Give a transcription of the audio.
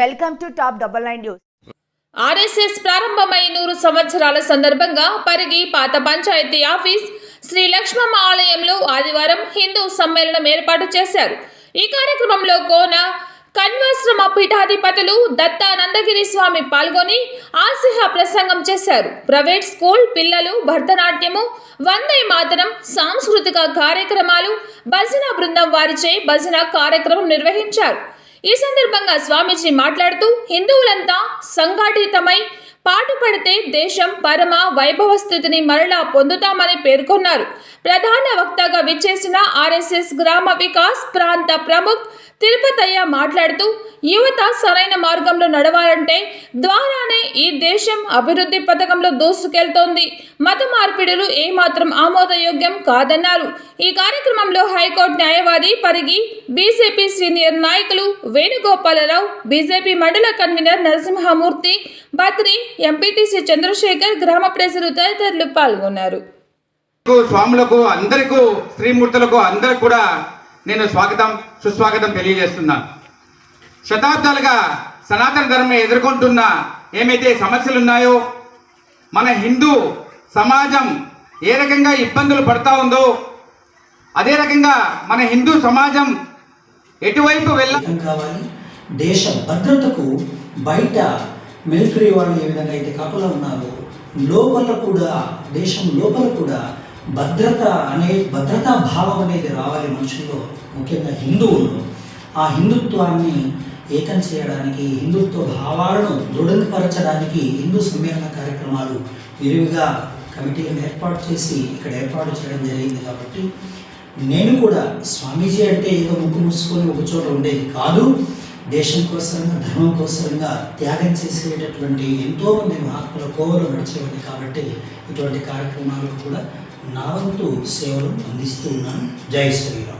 Welcome to top double nine news. RSS ప్రారంభమై నూరు సంవత్సరాల సందర్భంగా పరిగి పాత పంచాయతీ ఆఫీస్ శ్రీ లక్ష్మమ్మ ఆలయంలో ఆదివారం హిందూ సమ్మేళనం ఏర్పాటు చేశారు. ఈ కార్యక్రమంలో కోన కన్వాశ్రమ పీఠాధిపతులు దత్తానందగిరి స్వామి పాల్గొని ఆసిహ ప్రసంగం చేశారు. ప్రైవేట్ స్కూల్ పిల్లలు భరతనాట్యము వందే మాతరం సాంస్కృతిక కార్యక్రమాలు భజన బృందం వారిచే భజన కార్యక్రమం నిర్వహించారు. ఈ సందర్భంగా స్వామీజీ మాట్లాడుతూ హిందువులంతా సంఘటితమై పాటుపడితే దేశం పరమ వైభవ స్థితిని మరలా పొందుతామని పేర్కొన్నారు. ప్రధాన వక్తగా విచ్చేసిన ఆర్ఎస్ఎస్ గ్రామ వికాస్ ప్రాంత ప్రముఖ్ తిరుపతయ్య మాట్లాడుతూ యువత సరైన మార్గంలో నడవాలంటే ద్వారానే ఈ దేశం అభివృద్ధి పథకంలో దూసుకెళ్తోంది. మత మార్పిడులు ఏమాత్రం ఆమోదయోగ్యం కాదన్నారు. ఈ కార్యక్రమంలో హైకోర్టు న్యాయవాది పరిగి బీజేపీ సీనియర్ నాయకులు Venugopalarao BJP mandal convener Narasimhamurthy Badri MPTC Chandrashekar గ్రామ ప్రజలు తదితరులు పాల్గొన్నారు. స్వాములకు అందరికీ స్త్రీమూర్తులకు అందరికి కూడా నేను స్వాగతం సుస్వాగతం తెలియజేస్తున్నాను. శతాబ్దాలుగా సనాతన ధర్మం ఎదుర్కొంటున్న ఏమైతే సమస్యలు ఉన్నాయో మన హిందూ సమాజం ఏ రకంగా ఇబ్బందులు పడతా ఉందో అదే రకంగా మన హిందూ సమాజం ఎటువైపు వెళ్ళ ఏకం కావాలి దేశ భద్రతకు బయట మిలిటరీ వాళ్ళు ఏ విధంగా అయితే కాపలా ఉన్నారో లోపల కూడా దేశం లోపల కూడా భద్రత అనే భద్రతా భావం అనేది రావాలి మనుషుల్లో ముఖ్యంగా హిందువుల్లో. ఆ హిందుత్వాన్ని ఏకం చేయడానికి హిందుత్వ భావాలను దృఢపరచడానికి హిందూ సమ్మేళన కార్యక్రమాలు విరివిగా కమిటీలను ఏర్పాటు చేసి ఇక్కడ ఏర్పాటు చేయడం జరిగింది కాబట్టి నేను కూడా స్వామీజీ అంటే ఏదో ముక్కు మూసుకొని ఒక చోట ఉండేది కాదు. దేశం కోసంగా ధర్మం కోసంగా త్యాగం చేసేటటువంటి ఎంతోమంది మహాత్ముల కోవలు నడిచేవాడిని కాబట్టి ఇటువంటి కార్యక్రమాలకు కూడా నా వంతు సేవలు అందిస్తూ ఉన్నాను. జై శ్రీరామ్.